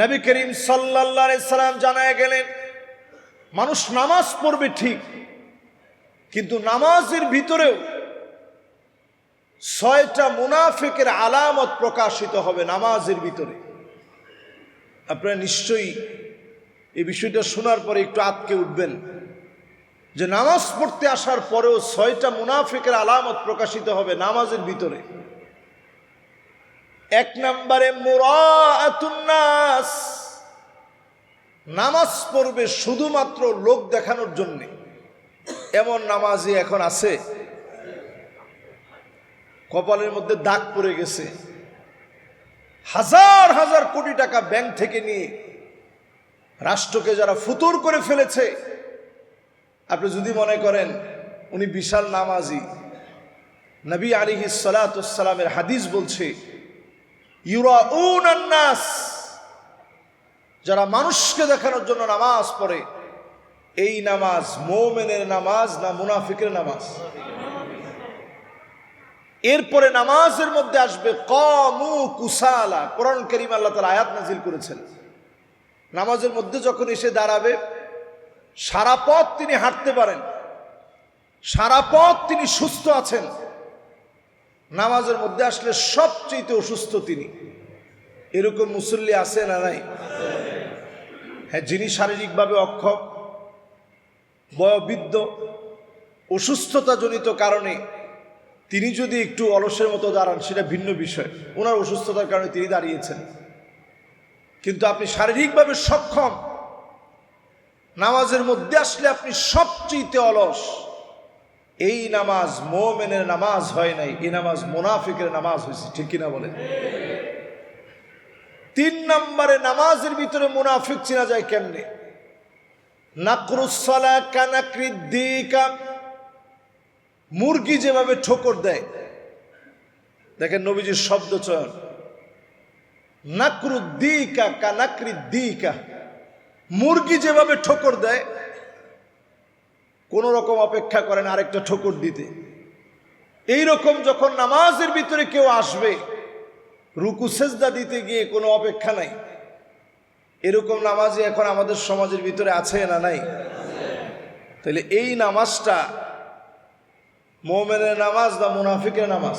নবী করিম সাল্লাল্লাহু সাল্লাম জানায় গেলেন, মানুষ নামাজ পড়বে ঠিক, কিন্তু নামাজের ভিতরেও ছয়টা মুনাফিকের আলামত প্রকাশিত হবে নামাজের ভিতরে। আপনারা নিশ্চয়ই এই বিষয়টা শোনার পরে একটু আটকে উঠবেন যে নামাজ পড়তে আসার পরেও ছয়টা মুনাফিকের আলামত প্রকাশিত হবে নামাজের ভিতরে। এক নম্বরে মুরাতুন্নাস নামাজ পড়বে শুধুমাত্র লোক দেখানোর জন্য। এমন নামাজি এখন আছে। কপালের মধ্যে দাগ পড়ে গেছে। হাজার হাজার কোটি টাকা ব্যাংক থেকে নিয়ে রাষ্ট্রকে যারা ফুতুর করে ফেলেছে, আপনি যদি মনে করেন, উনি বিশাল নামাজি। নবী আলিহি সালাতামের হাদিস বলছে নাস। যারা মানুষকে দেখানোর জন্য নামাজ পড়ে, এই নামাজ মোমেনের নামাজ না মুনাফিকের নামাজ? এরপরে নামাজের মধ্যে আসবে কমু কুসালা। কোরআন করিম আল্লাহ তালা আয়াত নাজিল করেছেন। নামাজের মধ্যে যখন এসে দাঁড়াবে, সারা পথ তিনি হাঁটতে পারেন, সারা পথ তিনি সুস্থ আছেন। নামাজের মধ্যে আসলে সবচেয়ে অসুস্থ তিনি। এরকম মুসল্লি আছে না নাই? হ্যাঁ যিনি শারীরিকভাবে অক্ষম, বয়বৃদ্ধ, অসুস্থতাজনিত কারণে তিনি যদি একটু অলসের মতো দাঁড়ান, সেটা ভিন্ন বিষয়। ওনার অসুস্থতার কারণে তিনি দাঁড়িয়েছেন। কিন্তু আপনি শারীরিকভাবে সক্ষম, নামাজের মধ্যে আসলে আপনি সবচেয়ে অলস। এই নামাজ মোমেনের নামাজ হয় নাই এই নামাজ মোনাফিকের নামাজ হয়েছে, ঠিক কিনা বলেন? তিন নম্বরে নামাজের ভিতরে মুনাফিক চেনা যায় কেমনে? নাকরুসলা কানাকৃদ্দিকা মুরগি যেভাবে ঠোকর দেয়, দেখেন নবীজির শব্দ চয়ন। নাকরুদ্দিকা কানাকৃদ্দিকা মুরগি যেভাবে ঠোকর দেয়, কোন রকম অপেক্ষা করেন আরেকটা ঠোকর দিতে। এই রকম যখন নামাজের ভিতরে কেউ আসবে রুকু সেজদা দিতে গিয়ে কোনো অপেক্ষা নাই। এরকম নামাজই এখন আমাদের সমাজের ভিতরে আছে না নাই? তাহলে এই নামাজটা মোমেনের নামাজ না মুনাফিকের নামাজ?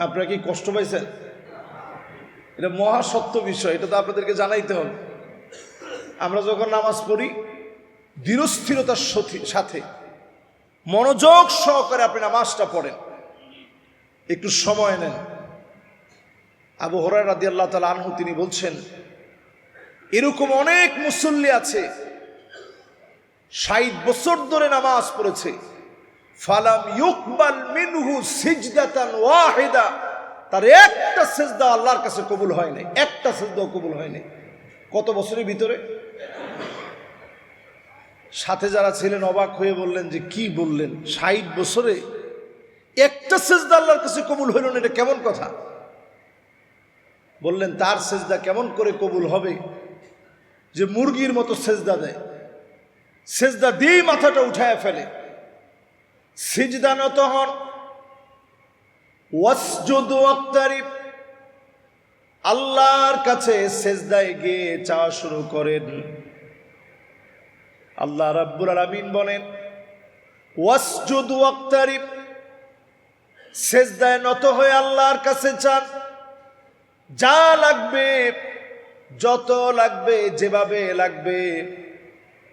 আপনারা কি কষ্ট পাইছেন? এটা মহা সত্য বিষয়, এটা তো আপনাদেরকে জানাইতে হবে। আমরা যখন নামাজ পড়ি দৃঢ়স্থিরতার সথি- সাথে মনোযোগ সহকারে আপনি নামাজটা পড়েন। একটু সময় নেন। আবু হরাই রাদি আল্লাহ তালা আনহু তিনি বলছেন, এরকম অনেক মুসল্লি আছে, ষাট বছর ধরে নামাজ পড়েছে। ফালাম ইউকবাল মিনহু সিজদাতান ওয়াহিদা। তার একটা সেজদা আল্লাহর কাছে কবুল হয় নাই, একটা সেজদাও কবুল হয় নাই। কত বছরের ভিতরে? সাথে যারা ছিলেন অবাক হয়ে বললেন যে, কি বললেন? ষাট বছরে একটা সেজদা আল্লাহর কাছে কবুল হইল না, এটা কেমন কথা? বললেন, তার সেজদা কেমন করে কবুল হবে? যে মুরগির মতো সেজদা দেয়। সেজদা দিয়েই মাথাটা উঠায় ফেলে। সিজদা নত হন আল্লাহর কাছে সেজদায় গিয়ে চাওয়া শুরু করেন। আল্লাহ রাব্বুল আলামিন বলেন, ওয়াসজুদু ওয়াক্তারিব। সেজদায় নত হয়ে আল্লাহর কাছে চান যা লাগবে, যত লাগবে, যেভাবে লাগবে,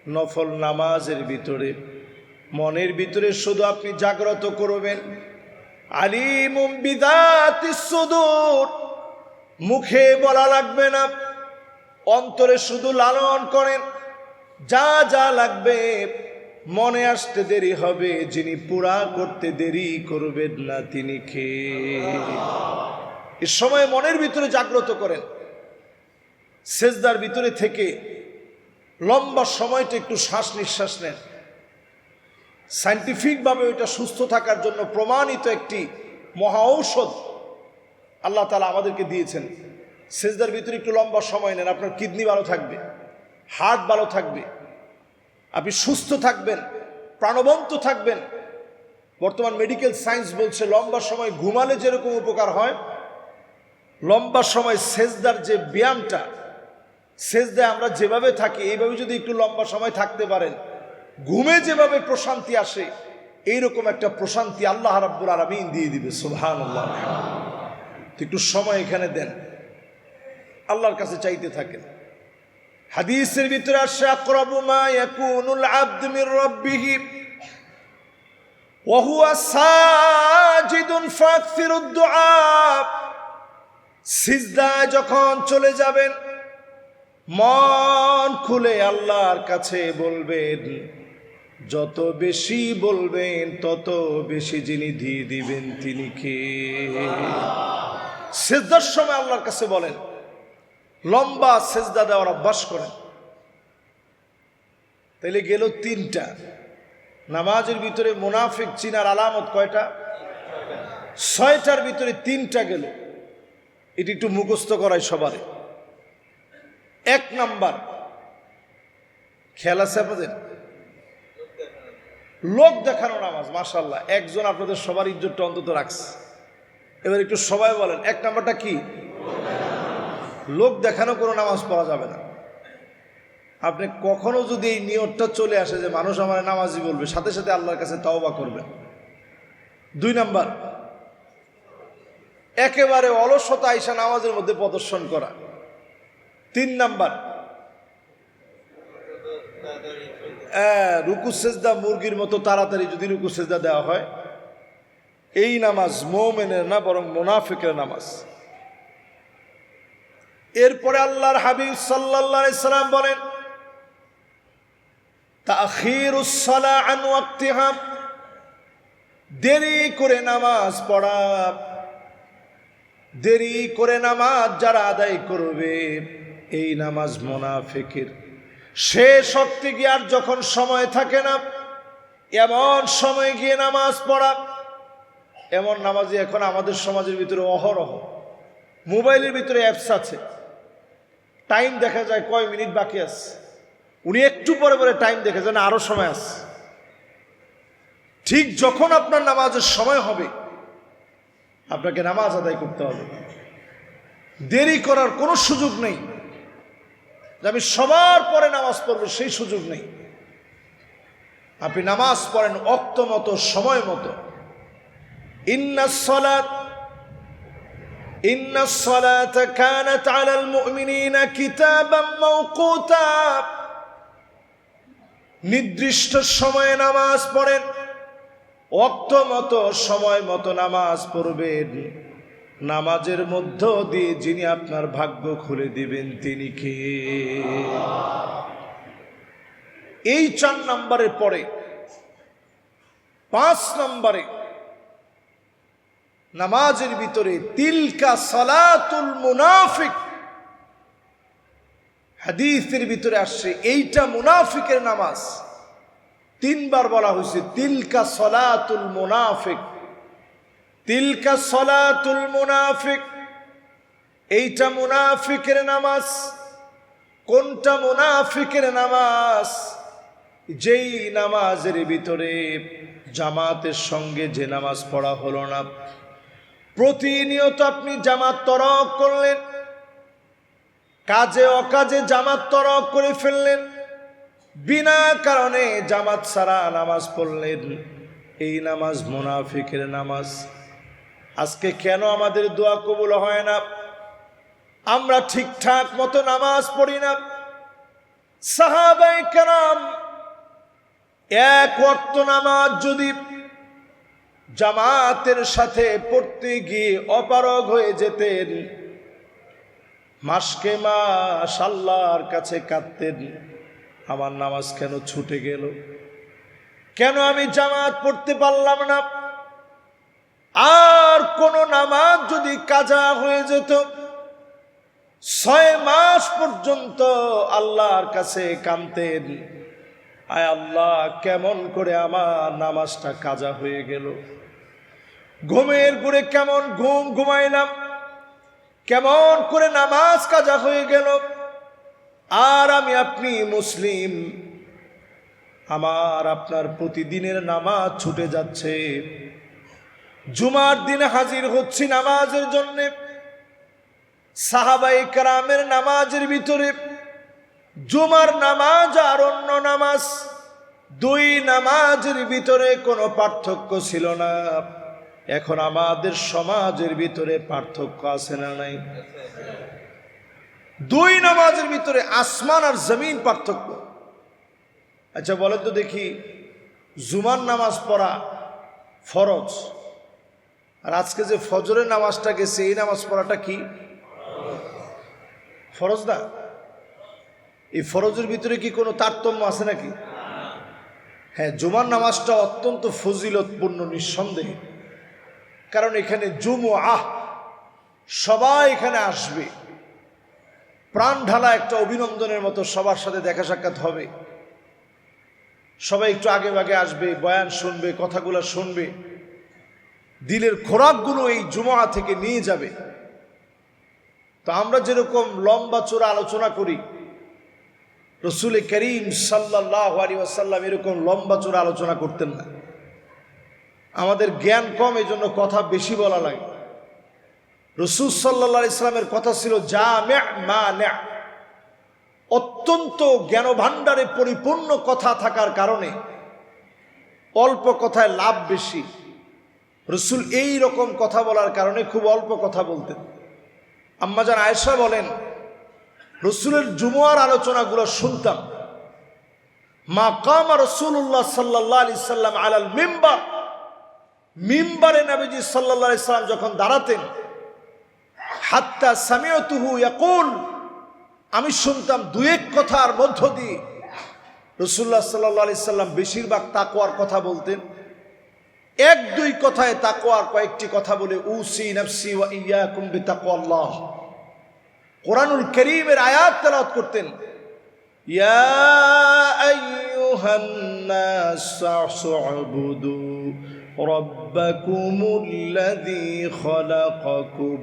নফল নামাজের ভিতরে, মনের ভিতরে শুধু আপনি জাগ্রত করবেন। মুখে বলা লাগবে না, অন্তরে শুধু লালন করেন। যা যা লাগবে, মনে আসতে দেরি হবে, যিনি পুরা করতে দেরি করবেন না তিনি খেয়ে এ সময় মনের ভিতরে জাগ্রত করেন। সেজদার ভিতরে থেকে লম্বা সময়টা একটু শ্বাস নিঃশ্বাস নেন। সাইন্টিফিকভাবে ওইটা সুস্থ থাকার জন্য প্রমাণিত একটি মহা ঔষধ আল্লাহ তালা আমাদেরকে দিয়েছেন। সেজদার ভিতরে একটু লম্বা সময় নেন, আপনার কিডনি ভালো থাকবে, হার্ট ভালো থাকবে, আপনি সুস্থ থাকবেন, প্রাণবন্ত থাকবেন। বর্তমান মেডিকেল সায়েন্স বলছে লম্বা সময় ঘুমালে যেরকম উপকার হয় লম্বা সময় সেজদার যে ব্যায়ামটা, সেজদায় আমরা যেভাবে থাকি, এইভাবে যদি একটু লম্বা সময় থাকতে পারেন, ঘুমে যেভাবে প্রশান্তি আসে, এইরকম একটা প্রশান্তি আল্লাহ রাব্বুল আলামিন দিয়ে দিবে সুবহান আল্লাহ একটু সময় এখানে দেন। আল্লাহর কাছে চাইতে থাকেন। হাদিসের ভিতরে আসে, আকরাবু মা ইয়াকুনুল আবদ মির রাব্বিহি, ওয়া হুয়া সাজিদুন ফাকসিরুদ দুআ। সিজদায় যখন চলে যাবেন, মন খুলে আল্লাহর কাছে বলবেন, যত বেশি বলবেন, তত বেশি যিনি দিয়ে দিবেন তিনি কে? সেজদার সময় আল্লাহর কাছে বলেন, লম্বা সেজদা দেওয়ার অভ্যাস করেন। তাইলে গেল তিনটা। নামাজের ভিতরে মুনাফিক, চিনার আলামত কয়টা? ছয়টার ভিতরে তিনটা গেল। এটি একটু মুখস্থ করায় সবারে। এক নাম্বার, খেয়াল আছে আপনাদের? লোক দেখানো নামাজ মাশাল্লাহ একজন আপনাদের সবার ইজ্জতটা অন্তত রাখছে। এবার একটু সবাই বলেন, এক নাম্বারটা কি? লোক দেখানো কোনো নামাজ পড়া যাবে না। আপনি কখনো যদি এই নিয়তটা চলে আসে যে মানুষ আমার নামাজি বলবে, সাথে সাথে আল্লাহর কাছে তওবা করবেন দুই নাম্বার একেবারে অলসতা আইসা নামাজের মধ্যে প্রদর্শন করা। তিন নাম্বার। রুকু সেজদা মুরগির মতো তাড়াতাড়ি যদি রুকু সেজদা দেওয়া হয়, এই নামাজ মোমেনের না, বরং মোনাফিকের নামাজ। এরপরে আল্লাহর হাবিব সাল্লাল্লাহু আলাইহি সাল্লাম বলেন দেরি করে নামাজ পড়া দেরি করে নামাজ যারা আদায় করবে, এই নামাজ মোনাফিকের। সে শক্তি গিয়ে আর যখন সময় থাকে না, এমন সময় গিয়ে নামাজ পড়া, এমন নামাজি এখন আমাদের সমাজের ভিতরে অহরহ। মোবাইলের ভিতরে অ্যাপস আছে। টাইম দেখা যায় কয় মিনিট বাকি আছে? উনি একটু পরে পরে টাইম দেখে যান আরও সময় আছে। ঠিক যখন আপনার নামাজের সময় হবে আপনাকে নামাজ আদায় করতে হবে। দেরি করার কোনো সুযোগ নেই। যে আমি সবার পরে নামাজ পড়ব, সেই সুযোগ নেই। আপনি নামাজ পড়েন অক্ত মতো, সময় মতো। নির্দিষ্ট সময়ে নামাজ পড়েন। অক্ত মতো সময় মতো নামাজ পড়বেন। নামাজের মধ্য দিয়ে যিনি আপনার ভাগ্য খুলে দিবেন, তিনি কে? এই চার নম্বরের পরে, পাঁচ নম্বরে, নামাজের ভিতরে তিলকা সালাতুল মুনাফিক হাদিসের ভিতরে আসছে, এইটা মুনাফিকের নামাজ। তিনবার বলা হয়েছে, তিলকা সলাতুল মুনাফিক। তিলকা সলাতুল মুনাফিক, এইটা মুনাফিকের নামাজ, কোনটা মুনাফিকের নামাজ? যেই নামাজের ভিতরে জামাতের সঙ্গে যে নামাজ পড়া হলো না। প্রতিনিয়ত আপনি জামাত তরক করলেন, কাজে অকাজে জামাত তরক করে ফেললেন। বিনা কারণে জামাত সারা নামাজ পড়লেন। এই নামাজ মুনাফিকের নামাজ। আজকে কেন আমাদের দোয়া কবুল হয় না? আমরা ঠিকঠাক মতো নামাজ পড়ি না। সাহাবাই কারাম এক ওয়াক্ত নামাজ যদি জামাতের সাথে পড়তে গিয়ে অপারগ হয়ে যেতেন, মাসকে মাস আল্লাহর কাছে কাঁদতেন। আমার নামাজ কেন ছুটে গেল? কেন আমি জামাত পড়তে পারলাম না? আর কোন নামাজ যদি কাজা হয়ে যেত, ছয় মাস পর্যন্ত আল্লাহর কাছে কামতেন আয় আল্লাহ, কেমন করে আমার নামাজটা কাজা হয়ে গেল? ঘুমের গুড়ে কেমন ঘুম ঘুমাইলাম? কেমন করে নামাজ কাজা হয়ে গেল? আর আমি আপনি মুসলিম। আমার আপনার প্রতিদিনের নামাজ ছুটে যাচ্ছে। জুমার দিনে হাজির হচ্ছি নামাজের জন্যে। সাহাবাই কারামের নামাজের ভিতরে জুমার নামাজ আর অন্য নামাজ দুই নামাজের ভিতরে কোনো পার্থক্য ছিল না। এখন আমাদের সমাজের ভিতরে পার্থক্য আছে না নাই? দুই নামাজের ভিতরে আসমান আর জমিন পার্থক্য। আচ্ছা বলেন তো দেখি, জুমার নামাজ পড়া ফরজ, আর আজকে যে ফজরের নামাজটা গেছে, এই নামাজ পড়াটা কি? ফরজ না? এই ফরজের ভিতরে কি কোনো তারতম্য আছে নাকি? হ্যাঁ জুমার নামাজটা অত্যন্ত ফজিলতপূর্ণ, নিঃসন্দেহে। কারণ এখানে জুমু আহ সবাই এখানে আসবে। প্রাণ ঢালা একটা অভিনন্দনের মতো সবার সাথে দেখা সাক্ষাৎ হবে। সবাই একটু আগে আগে আসবে, বয়ান শুনবে, কথাগুলো শুনবে। দিলের খোরাকগুলো এই জুমা থেকে নিয়ে যাবে। তো আমরা যেরকম লম্বা চোরা আলোচনা করি, রসুল করিম সাল্লাহ আলী এরকম লম্বা চোরা আলোচনা করতেন না। আমাদের জ্ঞান কম এই জন্য কথা বেশি বলা লাগে। রসুল সাল্লা ইসলামের কথা ছিল যা মা অত্যন্ত জ্ঞান ভাণ্ডারে পরিপূর্ণ কথা থাকার কারণে অল্প কথায় লাভ বেশি। রসুল এই রকম কথা বলার কারণে খুব অল্প কথা বলতেন। আম্মাজান আয়েশা বলেন, রসুলের জুমুয়ার আলোচনাগুলো শুনতাম। মা কামা রসুল্লাহ সাল্লাহ আলি সাল্লাম আলাল মিম্বার। মিম্বারে নবীজি সাল্লাহ সাল্লাম যখন দাঁড়াতেন হাত্তা সামিয়তুহু ইয়াকুল। আমি শুনতাম দু এক কথার মধ্য দিয়ে। রসুল্লাহ সাল্লাহ আলি সাল্লাম বেশিরভাগ তাকোয়ার কথা বলতেন। এক দুই কথায় তাকোয়ার কয়েকটি কথা বলে, উসি নফসি ওয়া ইয়াকুম বিতাকওয়াল্লাহ কোরআনুল করিমের আয়াত তেলাওয়াত করতেন, ইয়া আইয়ুহান নাস আ'বুদু রাব্বাকুমুল্লাযী খালাকাকুম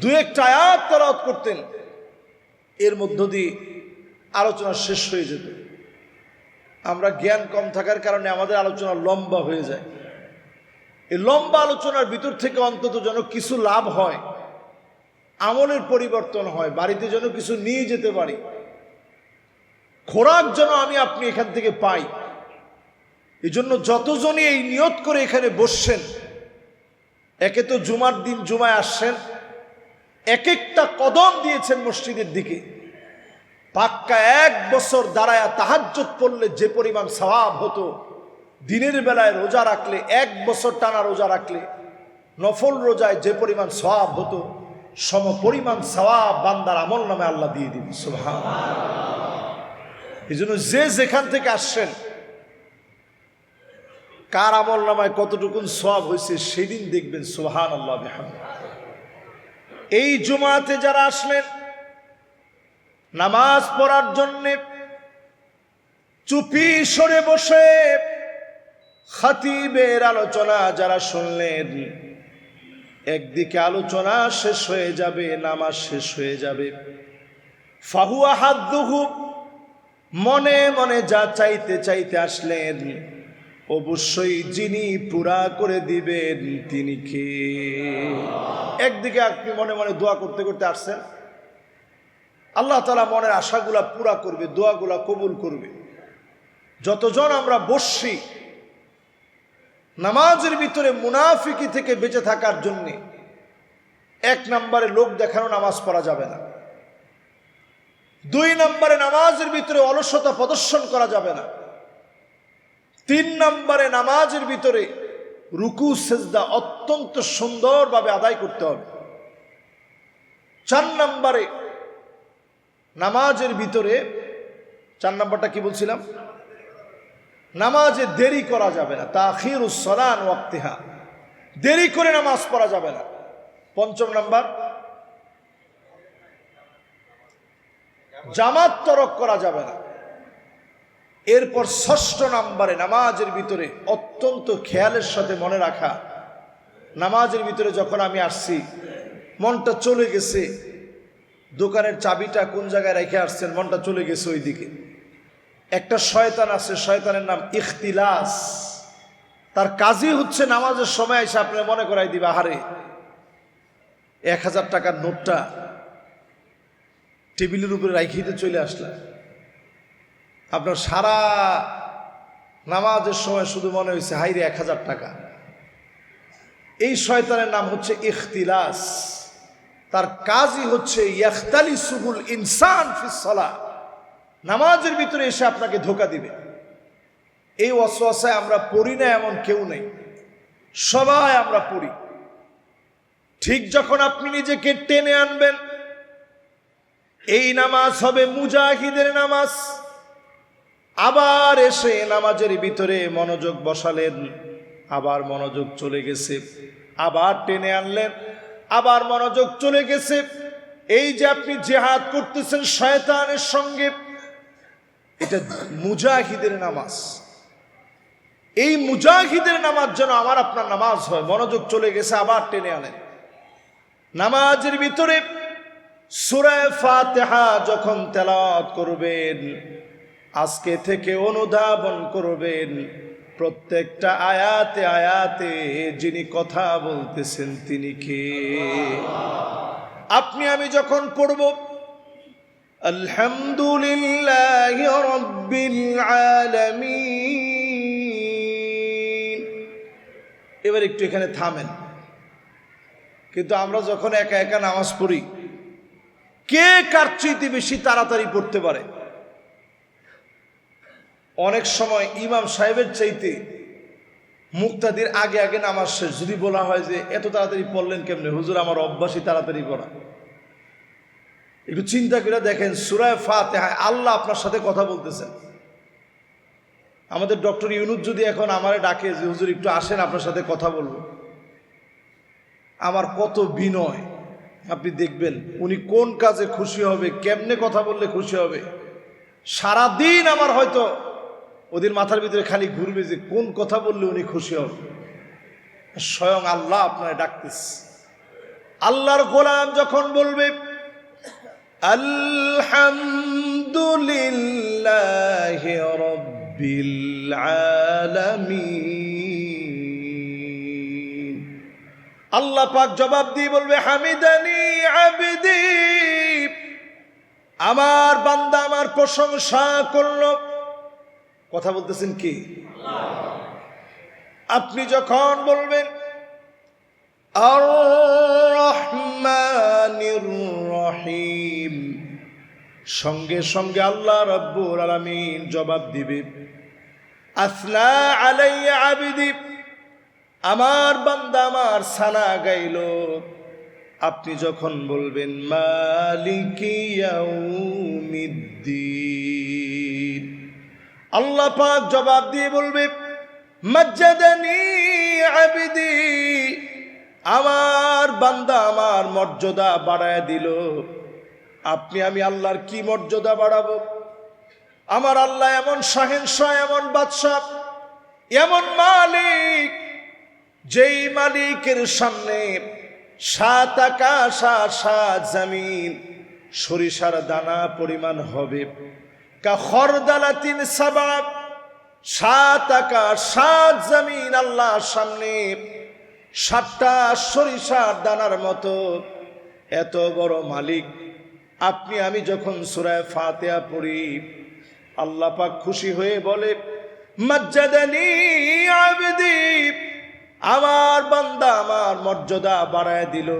দু একটা আয়াত তালাওয়াত করতেন। এর মধ্য দিয়ে আলোচনা শেষ হয়ে যেত। আমরা জ্ঞান কম থাকার কারণে আমাদের আলোচনা লম্বা হয়ে যায়। এই লম্বা আলোচনার ভিতর থেকে অন্তত যেন কিছু লাভ হয়, আমলের পরিবর্তন হয়, বাড়িতে যেন কিছু নিয়ে যেতে পারি। খোরাক যেন আমি আপনি এখান থেকে পাই। এই জন্য যতজনই এই নিয়ত করে এখানে বসছেন, একে তো জুমার দিন জুমায় আসছেন এক একটা কদম দিয়েছেন মসজিদের দিকে। পাক্কা এক বছর দাঁড়ায় তাহাজ্জত পড়লে যে পরিমাণ স্বভাব হতো, দিনের বেলায় রোজা রাখলে, এক বছর টানা রোজা রাখলে, নফল রোজায় যে পরিমাণ স্বভাব হতো, সম পরিমাণ সওয়াব বান্দার আমল নামে আল্লাহ দিয়ে দিবি। সুবহান এই জন্য যে যেখান থেকে আসছেন, কার আমল নামায় কতটুকুন সওয়াব হয়েছে, সেদিন দেখবেন সুবহান আল্লাহ এই জুমাতে যারা আসলেন, নামাজ পড়ার জন্যে চুপি সরে বসে খাতিবের আলোচনা যারা শুনলেন, একদিকে আলোচনা শেষ হয়ে যাবে, নামাজ শেষ হয়ে যাবে। ফাহুয়া হাত মনে মনে যা চাইতে চাইতে আসলেন অবশ্যই যিনি পুরা করে দিবেন, তিনি কে? একদিকে আপনি মনে মনে দোয়া করতে করতে আসছেন। আল্লাহ তালা মনের আশাগুলা পুরা করবে, দোয়াগুলা কবুল করবে। যতজন আমরা বসছি, নামাজের ভিতরে মুনাফিকি থেকে বেঁচে থাকার জন্যে, এক নম্বরে লোক দেখানো নামাজ পড়া যাবে না। দুই নম্বরে নামাজের ভিতরে অলসতা প্রদর্শন করা যাবে না। তিন নম্বরে নামাজের ভিতরে রুকু, সেজদা অত্যন্ত সুন্দরভাবে আদায় করতে হবে। চার নম্বরে নামাজের ভিতরে, চার নম্বরটা কি বলছিলাম? নামাজে দেরি করা যাবে না। তাখির সলান ওয়াক্তিহা দেরি করে নামাজ পড়া যাবে না। পঞ্চম নাম্বার, জামাত তরক করা যাবে না। এরপর ষষ্ঠ নাম্বারে নামাজের ভিতরে অত্যন্ত খেয়ালের সাথে মনে রাখা। নামাজের ভিতরে যখন আমি আসছি, মনটা চলে গেছে। দোকানের চাবিটা কোন জায়গায় রেখে আসছেন, মনটা চলে গেছে ওই দিকে একটা শয়তান আছে, শয়তানের নাম ইখতিলাস। তার কাজই হচ্ছে নামাজের সময় এসে আপনি মনে করাই দিবে, আহারে, এক হাজার টাকার নোটটা টেবিলের উপরে রাখিতে চলে আসলাম। আপনার সারা নামাজের সময় শুধু মনে হয়েছে হাইরে এক হাজার টাকা। এই শয়তানের নাম হচ্ছে ইখতিলাস। তার কাজই হচ্ছে ইয়াখতালি সুবুল ইনসান ফিসলা নামাজের ভিতরে এসে আপনাকে ধোকা দিবে। এই অসওয়াসায় আমরা পড়ি না এমন কেউ নেই। সবাই আমরা পড়ি। ঠিক যখন আপনি নিজেকে টেনে আনবেন, এই নামাজ হবে মুজাহিদের নামাজ। আবার এসে নামাজের ভিতরে মনোযোগ বসালেন, আবার মনোযোগ চলে গেছে, আবার টেনে আনলেন, আবার মনোযোগ চলে গেছে। এই যে আপনি জেহাদ করতেছেন শয়তানের সঙ্গে, এটা মুজাহিদের নামাজ। এই মুজাহিদের নামাজ যেন আমার আপনার নামাজ হয়, মনোযোগ চলে গেছে, আবার টেনে আনেন। নামাজের ভিতরে সুরায় ফাতেহা যখন তেলাওয়াত করবেন আজকে থেকে অনুধাবন করবেন। প্রত্যেকটা আয়াতে আয়াতে যিনি কথা বলতেছেন তিনি কে? আপনি, আমি যখন পড়ব, আলহামদুলিল্লাহ এবার একটু এখানে থামেন। কিন্তু আমরা যখন একা একা নামাজ পড়ি, কে কার চাইতে বেশি তাড়াতাড়ি পড়তে পারে? অনেক সময় ইমাম সাহেবের চাইতে মুক্তাদির আগে আগে নামাজ শেষ। যদি বলা হয় যে এত তাড়াতাড়ি পড়লেন কেমনে? হুজুর, আমার অভ্যাসই তাড়াতাড়ি পড়া। একটু চিন্তা করে দেখেন সুরায় ফাতেহায় আল্লাহ আপনার সাথে কথা বলতেছেন। আমাদের ডক্টর ইউনুস যদি এখন আমারে ডাকে যে, হুজুর, একটু আসেন, আপনার সাথে কথা বলব। আমার কত বিনয়। আপনি দেখবেন, উনি কোন কাজে খুশি হবে, কেমনে কথা বললে খুশি হবে। সারাদিন আমার হয়তো ওদের মাথার ভিতরে খালি ঘুরবে যে কোন কথা বললে উনি খুশি হবে স্বয়ং আল্লাহ আপনার ডাকতেছে। আল্লাহর গোলাম যখন বলবে আল্লাহ পাক জবাব দিয়ে বলবে, হামিদানি আবিদি। আমার বান্দা আমার প্রশংসা করল। কথা বলতেছেন কি? আপনি যখন বলবেন রহিম সঙ্গে সঙ্গে আল্লাহ রব্বুর আলামিন জবাব দিবে, আসনা আলাইয়া আবিদি আমার বান্দা আমার সানা গাইল। আপনি যখন বলবেন মালিকিয়াউমিদ্দিন আল্লাহ পাক জবাব দিয়ে বলবে, মজ্জাদানি আবিদি, আমার বান্দা আমার মর্যাদা বাড়ায় দিল। আপনি আমি আল্লাহর কি মর্যাদা বাড়াবো? আমার আল্লাহ এমন শাহেনশাহ, এমন বাদশাহ, এমন মালিক, যেই মালিকের সামনে সাত আকাশ আর সাত জামিন সরিষার দানা পরিমাণ হবে। খরদালাতিন সাবাব, সাত আকাশ সাত জামিন আল্লাহর সামনে, সাতটা সরিষার দানার মতো। এত বড় মালিক, আপনি, আমি যখন সুরায় ফাতেয়া পড়ি, আল্লাহ পাক খুশি হয়ে বলে, মজ্জাদানি আবদি আমার বান্দা আমার মর্যাদা বাড়ায় দিল।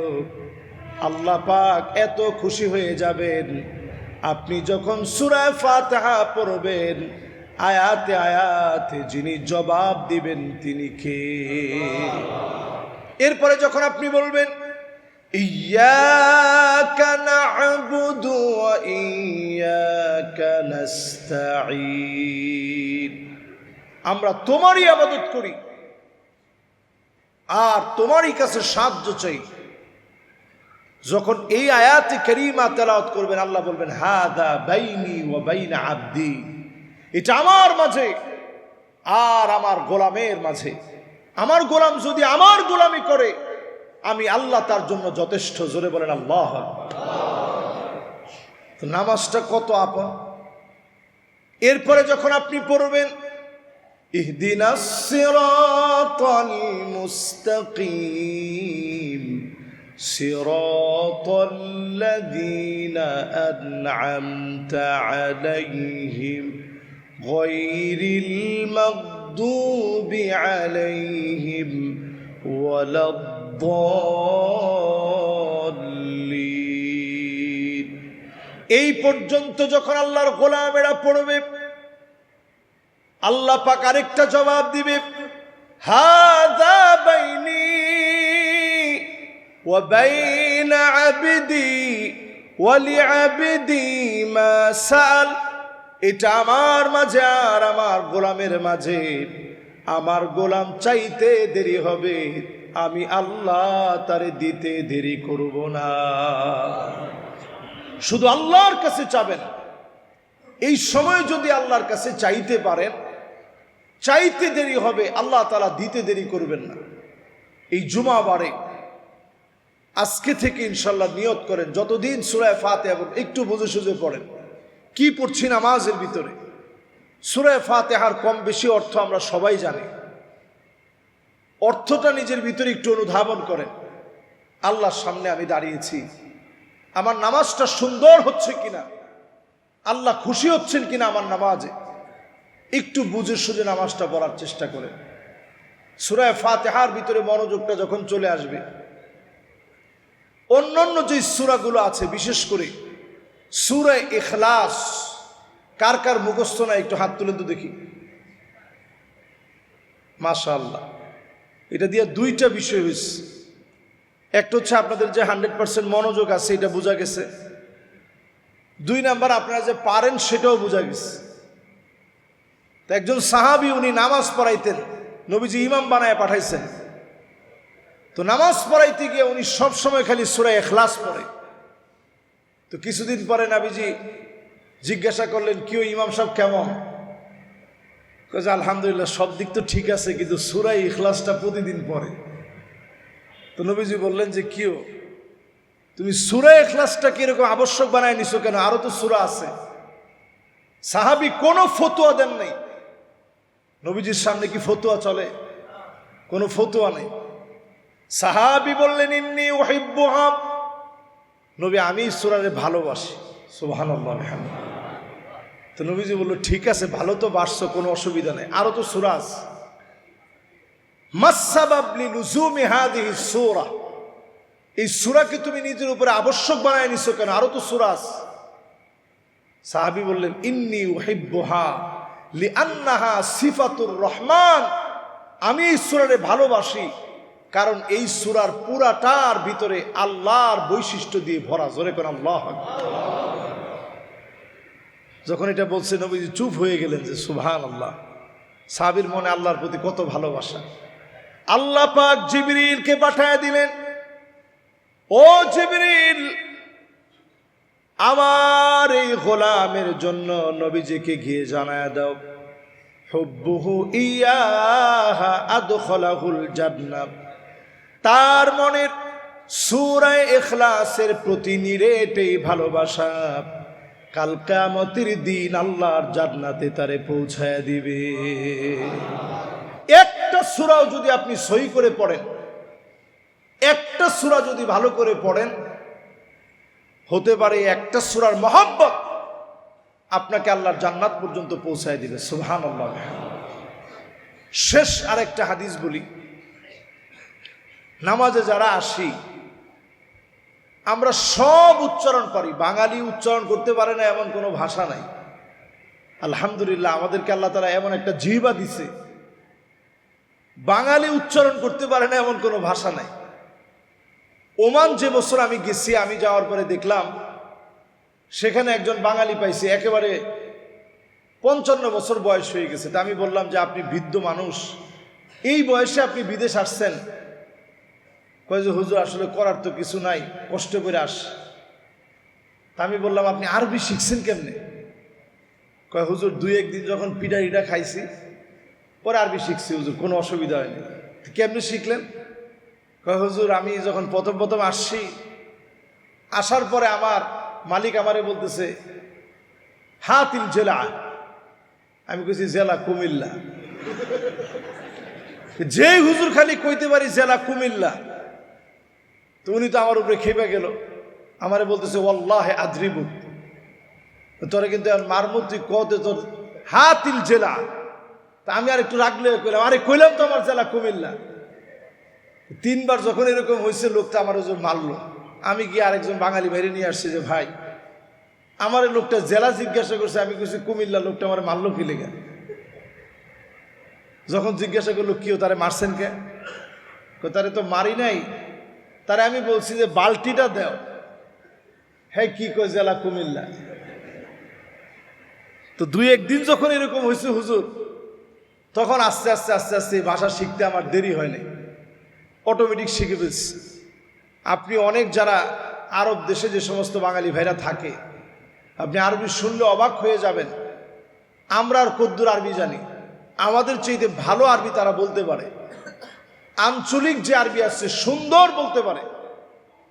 আল্লাহ পাক এত খুশি হয়ে যাবেন। আপনি যখন সুরায় ফাতেহা পড়বেন, আয়াতে আয়াতে যিনি জবাব দিবেন তিনি কে? এরপরে যখন আপনি বলবেন আমরা তোমারই আবাদত করি, আর তোমারই কাছে সাহায্য চাই। যখন এই আয়াতে করিমা তেলাওত করবেন, আল্লাহ বলবেন, হাদা বাইনি ও বাইনা আব্দি। এটা আমার মাঝে আর আমার গোলামের মাঝে। আমার গোলাম যদি আমার গোলামি করে, আমি আল্লাহ তার জন্য যথেষ্ট। জোরে বলেন, আল্লাহ নামাজটা কত আপন? এরপরে যখন আপনি পড়বেন ইহদিন صراط الذين أنعمت عليهم غير المغضوب عليهم ولا الضالين এই পর্যন্ত যখন আল্লাহর গোলামেরা পড়বে আল্লাহ পাক আরেকটা জবাব দিবে হাদা বাইনি وبين عبدي ولعبدي ما سأل এটা আমার মাঝে আর আমার গোলামের মাঝে আমার গোলাম চাইতে দেরি হবে আমি আল্লাহ তারে দিতে দেরি করব না শুধু আল্লাহর কাছে চাবেন এই সময় যদি আল্লাহর কাছে চাইতে পারেন চাইতে দেরি হবে আল্লাহ তালা দিতে দেরি করবেন না এই জুমা বারে আজকে থেকে ইনশাল্লাহ নিয়ত করেন। যতদিন সুরায় ফাতে এবং একটু বুঝে সুঝে পড়েন, কি পড়ছি নামাজের ভিতরে? সুরায় ফাতেহার কম বেশি অর্থ আমরা সবাই জানি। অর্থটা নিজের ভিতরে একটু অনুধাবন করেন। আল্লাহর সামনে আমি দাঁড়িয়েছি। আমার নামাজটা সুন্দর হচ্ছে কিনা? আল্লাহ খুশি হচ্ছেন কিনা আমার নামাজে? একটু বুঝে সুঝে নামাজটা পড়ার চেষ্টা করেন। সুরায় ফাতেহার ভিতরে মনোযোগটা যখন চলে আসবে অন্যান্য যে সুরাগুলো আছে, বিশেষ করে সুরায় এখলাস কার কার মুখস্থ না একটু হাত তুলে তো দেখি। মাশা আল্লাহ এটা দিয়ে দুইটা বিষয় হয়েছে একটা হচ্ছে আপনাদের যে হান্ড্রেড পার্সেন্ট মনোযোগ আছে, এটা বোঝা গেছে। দুই নাম্বার, আপনারা যে পারেন, সেটাও বোঝা গেছে। তো একজন সাহাবি, উনি নামাজ পড়াইতেন, নবীজি ইমাম বানায় পাঠাইছেন। তো নামাজ পড়াইতে গিয়ে উনি সব সময় খালি সুরা এখলাস পড়ে। তো কিছুদিন পরে নাবিজি জিজ্ঞাসা করলেন কেউ ইমাম সাহেব কেমন? কাজে আলহামদুলিল্লাহ, সব দিক তো ঠিক আছে, কিন্তু সুরাই ইখলাসটা প্রতিদিন পড়ে। তো নবীজি বললেন যে, কিও? তুমি সুরা এখলাসটা কীরকম আবশ্যক বানায় নিছো কেন? আরও তো সুরা আছে। সাহাবি কোনো ফতুয়া দেন নাই। নবীজির সামনে কি ফতুয়া চলে? কোনো ফতুয়া নেই। সাহাবি বললেন, ইন্নি ওহিব্বুহাম নবী, আমি সুরারে ভালোবাসি। সুবহান তো নবীজি বলল, ঠিক আছে, ভালো তো বাসছো কোনো অসুবিধা নেই। আরও তো সুরা আছে। মাসাবাবলি লুজুমি হাদিহি সুরা। এই সুরাকে তুমি নিজের উপরে আবশ্যক বানায় নিছো কেন? আরও তো সুরা আছে। সাহাবি বললেন, ইন্নি ওহিব্বুহা লি আন্নাহা সিফাতুর রহমান। আমি সুরারে ভালোবাসি। কারণ এই সুরার পুরাটার ভিতরে আল্লাহর বৈশিষ্ট্য দিয়ে ভরা। জোরে কোন আল্লাহ যখন এটা বলছে নবীজি চুপ হয়ে গেলেন যে সুভান আল্লাহ সাবির মনে আল্লাহর প্রতি কত ভালোবাসা। আল্লাহ পাক জিবরিলকে পাঠায় দিলেন, ও জিবরিল, আমার এই গোলামের জন্য নবীজিকে গিয়ে জানায় দাও। হুব্বুহু ইয়াহা আদখলাহুল জান্নাত। তার মনের সুরায় এখলাসের প্রতি নিরেটেই ভালোবাসা। কাল দিন আল্লাহর জান্নাতে তারে পৌঁছায় দিবে। একটা সুরাও যদি আপনি সই করে পড়েন, একটা সুরা যদি ভালো করে পড়েন, হতে পারে একটা সুরার মহাব্বত আপনাকে আল্লাহর জান্নাত পর্যন্ত পৌঁছায় দিবে। সুহান আল্লাহ শেষ আরেকটা হাদিস বলি। নামাজে যারা আসি, আমরা সব উচ্চারণ করি বাঙালি উচ্চারণ করতে পারে না এমন কোনো ভাষা নাই। আলহামদুলিল্লাহ, আমাদেরকে আল্লাহ তারা এমন একটা জিহবা দিছে। বাঙালি উচ্চারণ করতে পারে না এমন কোনো ভাষা নাই। ওমান যে বছর আমি গেছি, আমি যাওয়ার পরে দেখলাম, সেখানে একজন বাঙালি পাইছি, একেবারে পঞ্চান্ন বছর বয়স হয়ে গেছে। তা আমি বললাম যে, আপনি বৃদ্ধ মানুষ, এই বয়সে আপনি বিদেশ আসছেন কয় যে, হুজুর, আসলে করার তো কিছু নাই, কষ্ট করে আস। তা আমি বললাম, আপনি আরবি শিখছেন কেমনে? কয়, হুজুর, দুই একদিন যখন পিঠা ইটা খাইছি, পরে আরবি শিখছি, হুজুর, কোনো অসুবিধা হয়নি। কেমনি শিখলেন? কয়, হুজুর, আমি যখন প্রথম প্রথম আসছি, আসার পরে আমার মালিক আমারে বলতেছে হা হাতিল জেলা আমি কইছি, জেলা কুমিল্লা। যে হুজুর খালি কইতে পারি, জেলা কুমিল্লা। তো উনি তো আমার উপরে খেপে গেল। আমারে বলতেছে ওল্লাহে আদ্রিবু তোরা কিন্তু আর মারমুদ তুই কতে তোর হাতিল জেলা। তা আমি আর একটু রাখলে কইলাম, আরে কইলাম তো আমার জেলা কুমিল্লা। তিনবার যখন এরকম হয়েছে লোকটা আমার ওজন মারলো। আমি গিয়ে আরেকজন বাঙালি বাইরে নিয়ে আসছি যে, ভাই, আমার লোকটা জেলা জিজ্ঞাসা করছে। আমি কইছি, কুমিল্লা লোকটা আমার মারলো কি লেগে? যখন জিজ্ঞাসা করল কেউ তারে মারছেন কে? তারে তো মারি নাই। তারে আমি বলছি যে, বালতিটা দেও। হ্যাঁ কি কয় জেলা কুমিল্লা। তো দুই একদিন যখন এরকম হয়েছে হুজুর, তখন আস্তে আস্তে আস্তে আস্তে ভাষা শিখতে আমার দেরি হয়নি অটোমেটিক শিখে ফেলছি। আপনি অনেক যারা আরব দেশে যে সমস্ত বাঙালি ভাইরা থাকে, আপনি আরবি শুনলে অবাক হয়ে যাবেন। আমরা আর কদ্দুর আরবি জানি। আমাদের চাইতে ভালো আরবি তারা বলতে পারে। আঞ্চলিক যে আরবি আছে, সুন্দর বলতে পারে,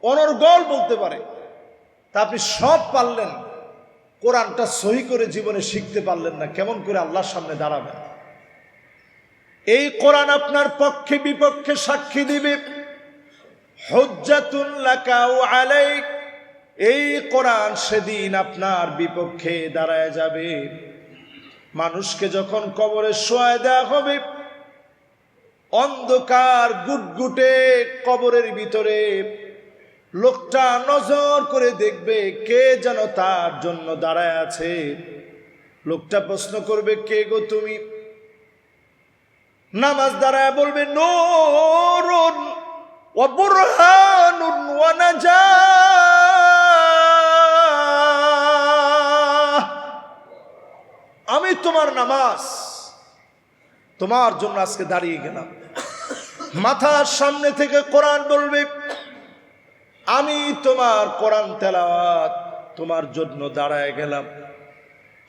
অনর্গল বলতে পারে, তা আপনি সব পারলেন, কোরআনটা সহি করে জীবনে শিখতে পারলেন না, কেমন করে আল্লাহর সামনে দাঁড়াবেন? এই কোরআন আপনার পক্ষে বিপক্ষে সাক্ষী দিবে। আলাইক, এই কোরআন সেদিন আপনার বিপক্ষে দাঁড়ায় যাবে। মানুষকে যখন কবরে শোয়ায় দেওয়া হবে অন্ধকার গুটগুটে কবরের ভিতরে। লোকটা নজর করে দেখবে কে যেন তার জন্য দাঁড়ায় আছে। লোকটা প্রশ্ন করবে, কে গো তুমি? নামাজ দাঁড়ায় বলবে, নোরুন আমি তোমার নামাজ তোমার জন্য আজকে দাঁড়িয়ে গেলাম। মাথার সামনে থেকে কোরআন বলবে, আমি তোমার কোরআন তেলাওয়াত তোমার জন্য দাঁড়ায় গেলাম।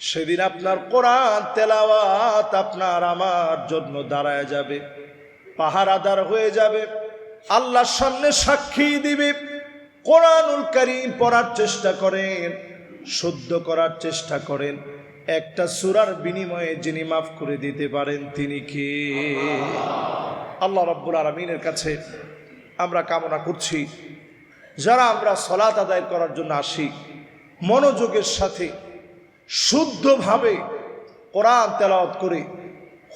সেদিন আপনার কোরআন তেলাওয়াত আপনার আমার জন্য দাঁড়ায় যাবে, পাহারাদার হয়ে যাবে, আল্লাহর সামনে সাক্ষী দিবে, কোরআনুল কারীম পড়ার চেষ্টা করেন, শুদ্ধ করার চেষ্টা করেন। একটা সুরার বিনিময়ে যিনি মাফ করে দিতে পারেন, তিনি কি? আল্লাহ রব্বুল আলমিনের কাছে আমরা কামনা করছি, যারা আমরা সলাত আদায় করার জন্য আসি, মনোযোগের সাথে, শুদ্ধভাবে কোরআন তেলাওয়াত করে,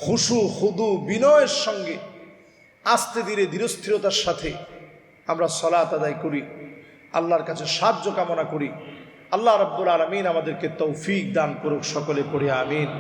হুসু, হুদু, বিনয়ের সঙ্গে, আস্তে ধীরে ধীরস্থিরতার সাথে আমরা সলাত আদায় করি, আল্লাহর কাছে সাহায্য কামনা করি। আল্লাহ রব্বুল আলমিন আমাদেরকে তৌফিক দান করুক সকলে পড়ে আমিন।